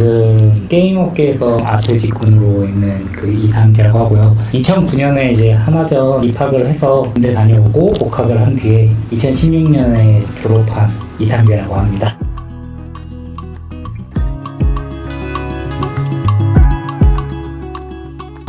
지금 게임 업계에서 아트 직군으로 있는 그 이상재라고 하고요. 2009년에 이제 하나전 입학을 해서 군대 다녀오고 복학을 한 뒤에 2016년에 졸업한 이상재라고 합니다.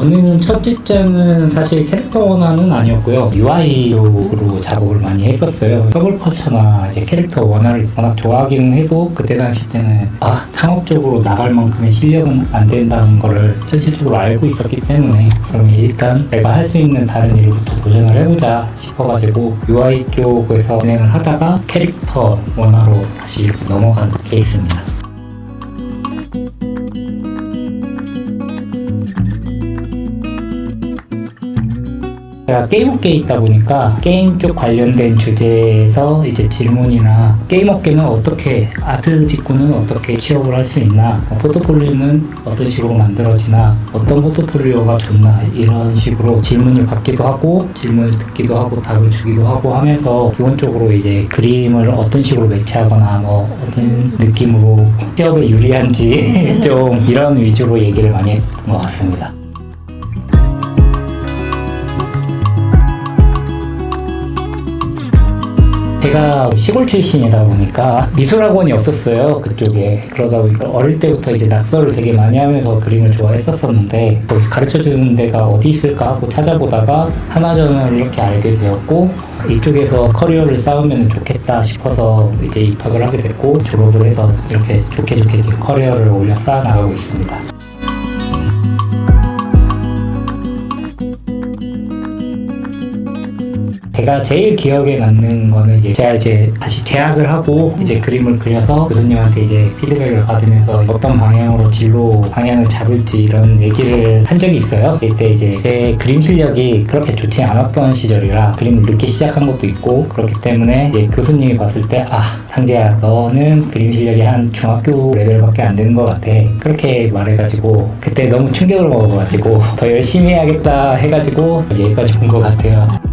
저는 첫 직장은 사실 캐릭터 원화는 아니었고요. UI용으로 작업을 많이 했었어요. 더블퍼처나 이제 캐릭터 원화를 워낙 좋아하기는 해도 그때 당시 때는 아 창업적으로 나갈 만큼의 실력은 안 된다는 거를 현실적으로 알고 있었기 때문에 그러면 일단 내가 할 수 있는 다른 일부터 도전을 해보자 싶어가지고 UI 쪽에서 진행을 하다가 캐릭터 원화로 다시 이렇게 넘어간 케이스입니다. 제가 게임업계에 있다 보니까 게임 쪽 관련된 주제에서 이제 질문이나 게임업계는 어떻게 아트 직구는 어떻게 취업을 할 수 있나 뭐 포트폴리오는 어떤 식으로 만들어지나 어떤 포트폴리오가 좋나 이런 식으로 질문을 받기도 하고 질문을 듣기도 하고 답을 주기도 하고 하면서 기본적으로 이제 그림을 어떤 식으로 매치하거나 뭐 어떤 느낌으로 취업에 유리한지 좀 이런 위주로 얘기를 많이 했던 것 같습니다. 제가 시골 출신이다 보니까 미술학원이 없었어요 그쪽에 그러다 보니까 어릴 때부터 이제 낙서를 되게 많이 하면서 그림을 좋아했었었는데 거기 가르쳐 주는 데가 어디 있을까 하고 찾아보다가 하나전을 이렇게 알게 되었고 이쪽에서 커리어를 쌓으면 좋겠다 싶어서 이제 입학을 하게 됐고 졸업을 해서 이렇게 좋게 좋게 커리어를 올려 쌓아 나가고 있습니다. 제가 제일 기억에 남는 거는 이제 제가 이제 다시 재학을 하고 이제 그림을 그려서 교수님한테 이제 피드백을 받으면서 어떤 방향으로 진로 방향을 잡을지 이런 얘기를 한 적이 있어요. 이때 이제 제 그림 실력이 그렇게 좋지 않았던 시절이라 그림을 늦게 시작한 것도 있고 그렇기 때문에 이제 교수님이 봤을 때 아 상재야 너는 그림 실력이 한 중학교 레벨밖에 안 되는 것 같아 그렇게 말해가지고 그때 너무 충격을 먹어가지고 더 열심히 해야겠다 해가지고 여기까지 온 것 같아요.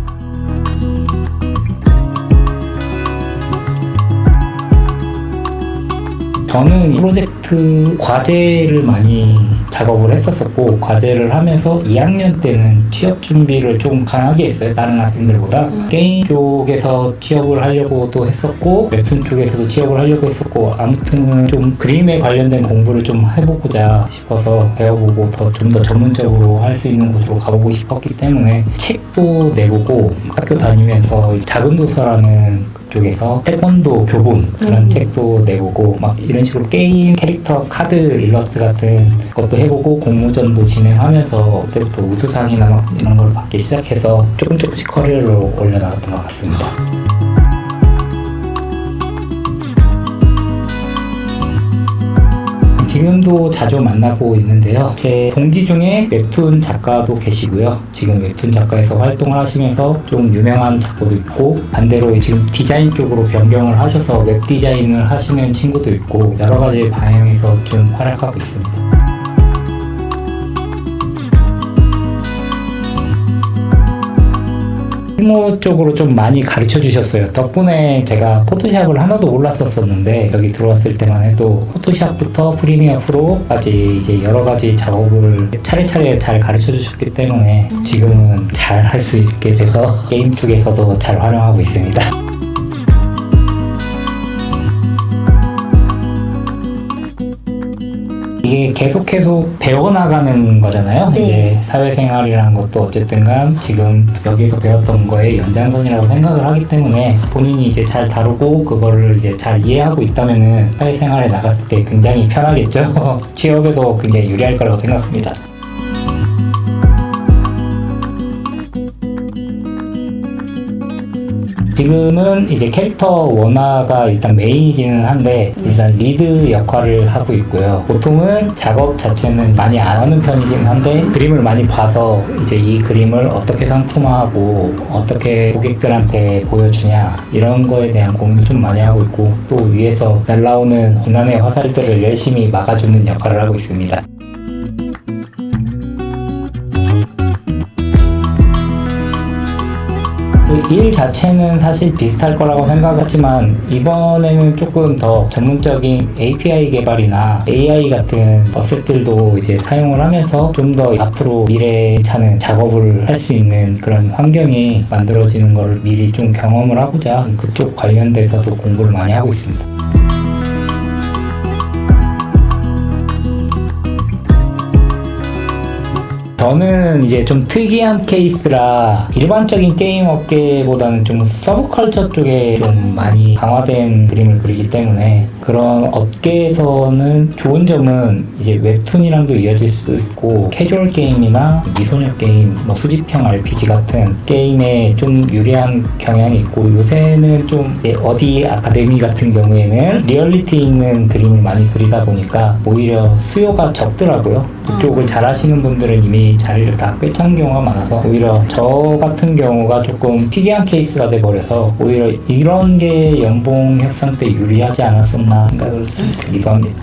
저는 이 프로젝트 과제를 많이 작업을 했었었고 과제를 하면서 2학년 때는 취업 준비를 좀 강하게 했어요. 다른 학생들보다. 게임 쪽에서 취업을 하려고도 했었고 웹툰 쪽에서도 취업을 하려고 했었고 아무튼 좀 그림에 관련된 공부를 좀 해보고자 싶어서 배워보고 더 좀 더 전문적으로 할 수 있는 곳으로 가보고 싶었기 때문에 책도 내보고 학교 다니면서 작은 도서라는 쪽에서 태권도 교본 그런 음. 책도 내보고 막 이런 식으로 게임 캐릭터 카드 일러스트 같은 것도 해보고 공모전도 진행하면서 그때부터 우수상이나 막 이런 걸 받기 시작해서 조금 조금씩 커리어를 올려나갔던 것 같습니다. 지금도 자주 만나고 있는데요. 제 동기 중에 웹툰 작가도 계시고요. 지금 웹툰 작가에서 활동을 하시면서 좀 유명한 작가도 있고 반대로 지금 디자인 쪽으로 변경을 하셔서 웹 디자인을 하시는 친구도 있고 여러 가지 방향에서 좀 활약하고 있습니다. 필모 쪽으로 좀 많이 가르쳐 주셨어요. 덕분에 제가 포토샵을 하나도 몰랐었었는데 여기 들어왔을 때만 해도 포토샵부터 프리미어 프로까지 이제 여러 가지 작업을 차례차례 잘 가르쳐 주셨기 때문에 지금은 잘 할 수 있게 돼서 게임 쪽에서도 잘 활용하고 있습니다. 이게 계속 계속 배워나가는 거잖아요. 네. 이제 사회생활이라는 것도 어쨌든 간 지금 여기서 배웠던 거의 연장선이라고 생각을 하기 때문에 본인이 이제 잘 다루고 그거를 이제 잘 이해하고 있다면은 사회생활에 나갔을 때 굉장히 편하겠죠. 취업에도 굉장히 유리할 거라고 생각합니다. 지금은 이제 캐릭터 원화가 일단 메인이기는 한데 일단 리드 역할을 하고 있고요. 보통은 작업 자체는 많이 안 하는 편이긴 한데 그림을 많이 봐서 이제 이 그림을 어떻게 상품화하고 어떻게 고객들한테 보여주냐 이런 거에 대한 고민을 좀 많이 하고 있고 또 위에서 날라오는 비난의 화살들을 열심히 막아주는 역할을 하고 있습니다. 일 자체는 사실 비슷할 거라고 생각했지만 이번에는 조금 더 전문적인 API 개발이나 AI 같은 어셋들도 이제 사용을 하면서 좀 더 앞으로 미래차는 작업을 할 수 있는 그런 환경이 만들어지는 걸 미리 좀 경험을 하고자 그쪽 관련돼서도 공부를 많이 하고 있습니다. 저는 이제 좀 특이한 케이스라 일반적인 게임 업계보다는 좀 서브컬처 쪽에 좀 많이 강화된 그림을 그리기 때문에 그런 업계에서는 좋은 점은 이제 웹툰이랑도 이어질 수 있고 캐주얼 게임이나 미소녀 게임, 뭐 수집형 RPG 같은 게임에 좀 유리한 경향이 있고 요새는 좀 어디 아카데미 같은 경우에는 리얼리티 있는 그림을 많이 그리다 보니까 오히려 수요가 적더라고요. 그쪽을 잘 하시는 분들은 이미 자리를 다 꿰찬 경우가 많아서 오히려 저 같은 경우가 조금 특이한 케이스가 돼버려서 오히려 이런 게 연봉 협상 때 유리하지 않았었나 생각을 좀 들기도 합니다.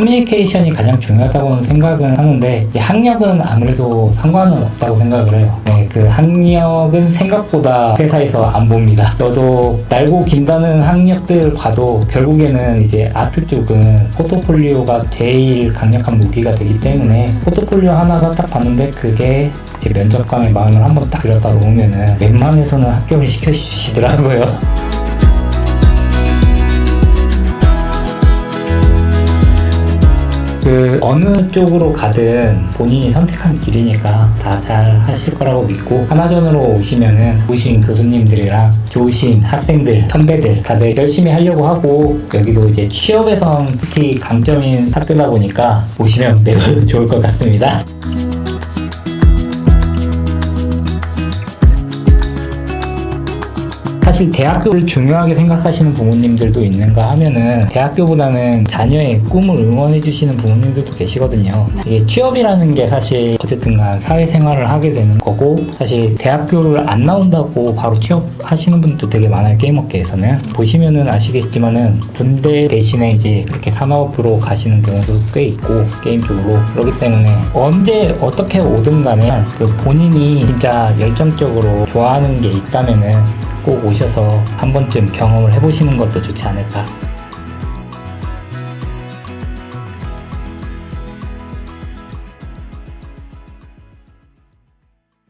커뮤니케이션이 가장 중요하다고 생각은 하는데 이제 학력은 아무래도 상관은 없다고 생각을 해요. 네, 그 학력은 생각보다 회사에서 안 봅니다. 저도 날고 긴다는 학력들 봐도 결국에는 이제 아트 쪽은 포트폴리오가 제일 강력한 무기가 되기 때문에 포트폴리오 하나가 딱 봤는데 그게 제 면접관의 마음을 한번 딱 들였다 놓으면은 웬만해서는 합격을 시켜주시더라고요. 그 어느 쪽으로 가든 본인이 선택한 길이니까 다 잘 하실 거라고 믿고 하나전으로 오시면은 좋으신 교수님들이랑 좋으신 학생들, 선배들 다들 열심히 하려고 하고 여기도 이제 취업에선 특히 강점인 학교다 보니까 오시면 매우 좋을 것 같습니다. 사실 대학교를 중요하게 생각하시는 부모님들도 있는가 하면은 대학교보다는 자녀의 꿈을 응원해 주시는 부모님들도 계시거든요. 이게 취업이라는 게 사실 어쨌든 간 사회생활을 하게 되는 거고 사실 대학교를 안 나온다고 바로 취업하시는 분도 되게 많아요 게임업계에서는. 보시면은 아시겠지만은 군대 대신에 이제 그렇게 산업으로 가시는 경우도 꽤 있고 게임 쪽으로. 그렇기 때문에 언제 어떻게 오든 간에 그 본인이 진짜 열정적으로 좋아하는 게 있다면은 꼭 오셔서 한 번쯤 경험을 해보시는 것도 좋지 않을까